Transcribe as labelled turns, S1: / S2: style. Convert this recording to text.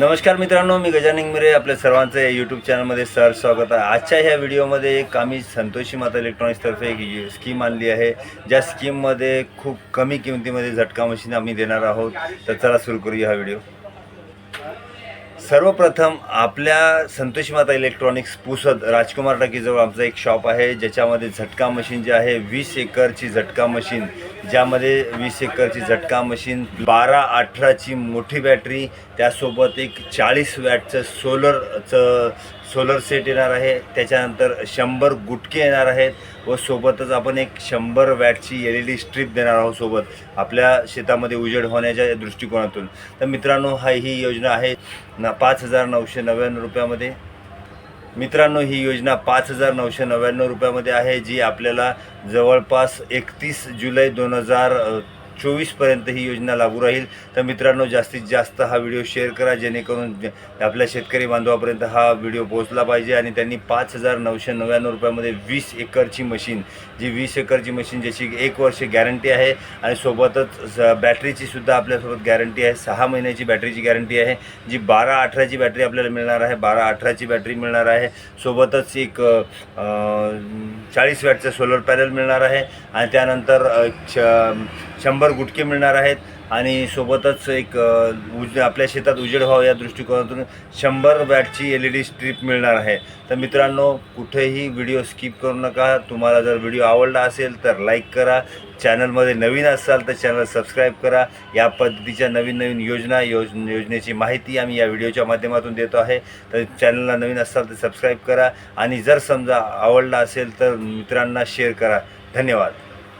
S1: नमस्कार मित्रांनो मी गजानन मिरे आपल्या सर्वांचं या यूट्यूब चॅनलमध्ये सर स्वागत आहे. आजच्या ह्या व्हिडिओमध्ये एक आम्ही संतोषी माता इलेक्ट्रॉनिक्सतर्फे एक यु- स्कीम आणली आहे. ज्या स्कीममध्ये खूप कमी किमतीमध्ये झटका मशीन आम्ही देणार आहोत. तर चला सुरू करूया हा व्हिडिओ. सर्वप्रथम आपल्या संतोषी माता इलेक्ट्रॉनिक्स पुसद राजकुमार टाकीजवळ आमचं एक शॉप आहे ज्याच्यामध्ये झटका मशीन जे आहे वीस एकरची झटका मशीन ज्यामध्ये वीस एकरची झटका मशीन बारा अठराची मोठी बॅटरी त्यासोबत एक चाळीस वॅटचं सोलरचं सोलर सेट येणार आहे. त्याच्यानंतर शंभर गुटके येणार आहेत व सोबतच आपण एक शंभर वॅटची एल ई डी स्ट्रीप देणार आहोत सोबत आपल्या शेतामध्ये उजेड होण्याच्या दृष्टिकोनातून. तर मित्रांनो हा ही योजना आहे ना पाच हजार नऊशे नव्याण्णव रुपयामध्ये. मित्रांनो ही योजना पाच हजार नऊशे नव्याण्णव रुपयामध्ये आहे जी आपल्याला जवळपास एकतीस जुलै दोन हजार चोवीसपर्यंत ही योजना लागू राहील. तर मित्रांनो जास्तीत जास्त हा व्हिडिओ शेअर करा जेणेकरून आपल्या शेतकरी बांधवापर्यंत हा व्हिडिओ पोहोचला पाहिजे आणि त्यांनी पाच हजार नऊशे नव्याण्णव रुपयामध्ये वीस एकरची मशीन जी वीस एकरची मशीन ज्याची एक वर्ष गॅरंटी आहे आणि सोबतच बॅटरीची सुद्धा आपल्यासोबत गॅरंटी आहे. सहा महिन्याची बॅटरीची गॅरंटी आहे. जी बारा अठराची बॅटरी आपल्याला मिळणार आहे बारा अठराची बॅटरी मिळणार आहे. सोबतच एक चाळीस वॅटचं सोलर पॅनल मिळणार आहे. आणि त्यानंतर शंभर गुटके मिळणार आहेत आणि सोबतच एक उज आपल्या शेतात उजेड व्हावं या दृष्टिकोनातून शंभर वॅटची एल ई डी स्ट्रीप मिळणार आहे. तर मित्रांनो कुठेही व्हिडिओ स्किप करू नका. तुम्हाला जर व्हिडिओ आवडला असेल तर लाईक करा. चॅनलमध्ये नवीन असाल तर चॅनल सबस्क्राईब करा. या पद्धतीच्या नवीन नवीन योजना योज योजनेची माहिती आम्ही या व्हिडिओच्या माध्यमातून देतो आहे. तर चॅनलला नवीन असाल तर सबस्क्राईब करा. आणि जर समजा आवडला असेल तर मित्रांना शेअर करा. धन्यवाद.